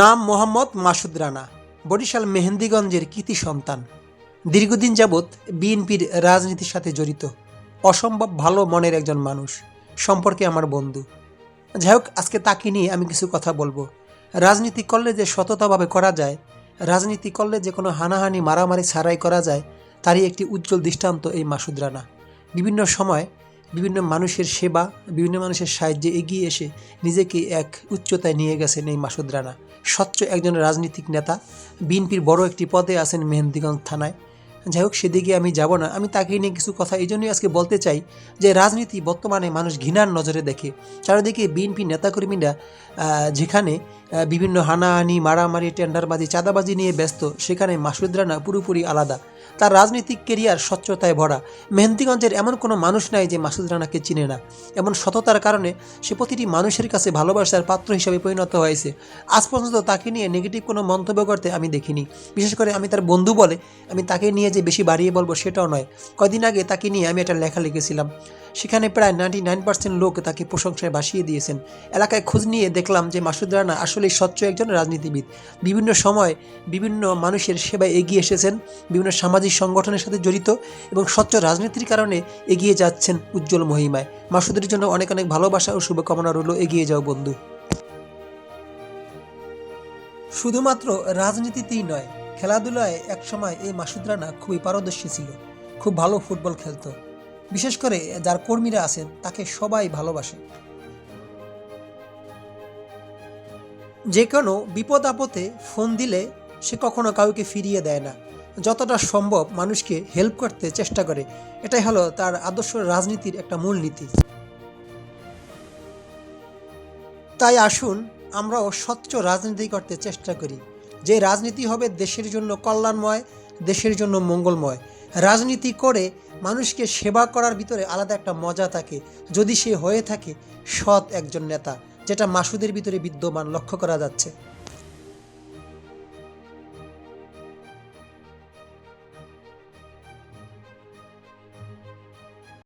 নাম মোহাম্মদ মাসুদ রানা, বরিশাল মেহেন্দিগঞ্জের কৃতি সন্তান। দীর্ঘদিন যাবৎ বিএনপির রাজনীতির সাথে জড়িত। অসম্ভব ভালো মনের একজন মানুষ, সম্পর্কে আমার বন্ধু। যাই হোক, আজকে তাকে নিয়ে আমি কিছু কথা বলব। রাজনীতি করলে যে সততাভাবে করা যায়, রাজনীতি করলে যে কোনো হানাহানি, মারামারি ছাড়াই করা যায়, তারই একটি উজ্জ্বল দৃষ্টান্ত এই মাসুদ রানা। বিভিন্ন সময় বিভিন্ন মানুষের সেবা, বিভিন্ন মানুষের সাহায্যে এগিয়ে এসে নিজেকে এক উচ্চতায় নিয়ে গেছেন এই মাসুদ রানা। স্বচ্ছ একজন রাজনীতিক নেতা, বিএনপির বড় একটি পদে আছেন মেহেন্দিগঞ্জ থানায়। যাই হোক, সেদিকে আমি যাব না। আমি তাকে নিয়ে কিছু কথা এই জন্যই আজকে বলতে চাই যে রাজনীতি বর্তমানে মানুষ ঘৃণার নজরে দেখে। চারিদিকে বিএনপি নেতাকর্মীরা যেখানে বিভিন্ন হানাহানি, মারামারি, টেন্ডারবাজি, চাঁদাবাজি নিয়ে ব্যস্ত। সেখানে মাসুদ রানা পুরোপুরি আলাদা। তার রাজনৈতিক কেরিয়ার স্বচ্ছতায় ভরা। মেহেন্দিগঞ্জের এমন কোনো মানুষ নাই যে মাসুদ রানাকে চিনে না। এমন সততার কারণে সে প্রতিটি মানুষের কাছে ভালোবাসার পাত্র হিসেবে পরিণত হয়েছে। আজ পর্যন্ত তাকে নিয়ে নেগেটিভ কোনো মন্তব্য করতে আমি দেখিনি। বিশেষ করে আমি তার বন্ধু বলে আমি তাকে নিয়ে যে বেশি বাড়িয়ে বলব সেটাও নয়। কয়দিন আগে তাকে নিয়ে আমি একটা লেখা লিখেছিলাম। সেখানে প্রায় নাইনটি নাইন পার্সেন্ট লোক তাকে প্রশংসায় ভাসিয়ে দিয়েছেন। এলাকায় খোঁজ নিয়ে দেখলাম যে মাসুদ রানা আসলেই স্বচ্ছ একজন রাজনীতিবিদ। বিভিন্ন সময় বিভিন্ন মানুষের সেবায় এগিয়ে এসেছেন, বিভিন্ন সামাজিক সংগঠনের সাথে জড়িত এবং স্বচ্ছ রাজনীতির কারণে এগিয়ে যাচ্ছেন উজ্জ্বল মহিমায়। মাসুদের জন্য অনেক অনেক ভালোবাসা ও শুভকামনা রইল, এগিয়ে যাও বন্ধু। শুধুমাত্র রাজনীতিতেই নয়, খেলাধুলায় একসময় এই মাসুদ রানা খুবই পারদর্শী ছিল, খুব ভালো ফুটবল খেলতো। বিশেষ করে যার কর্মীরা আছেন, তাকে সবাই ভালোবাসে। যে কোনো বিপদ আপদে ফোন দিলে সে কখনো কাউকে ফিরিয়ে দেয় না। যতটা সম্ভব মানুষকে হেল্প করতে চেষ্টা করে। এটাই হলো তার আদর্শ রাজনীতির একটা মূল নীতি। তাই আসুন, আমরাও স্বচ্ছ রাজনীতি করতে চেষ্টা করি। যে রাজনীতি হবে দেশের জন্য কল্যাণময়, দেশের জন্য মঙ্গলময়। রাজনীতি করে মানুষকে সেবা করার ভিতরে আলাদা একটা মজা থাকে। যদি সে হয়ে থাকে সৎ একজন নেতা। যেটা মাসুদের ভিতরে বিদ্যমান লক্ষ্য করা যাচ্ছে।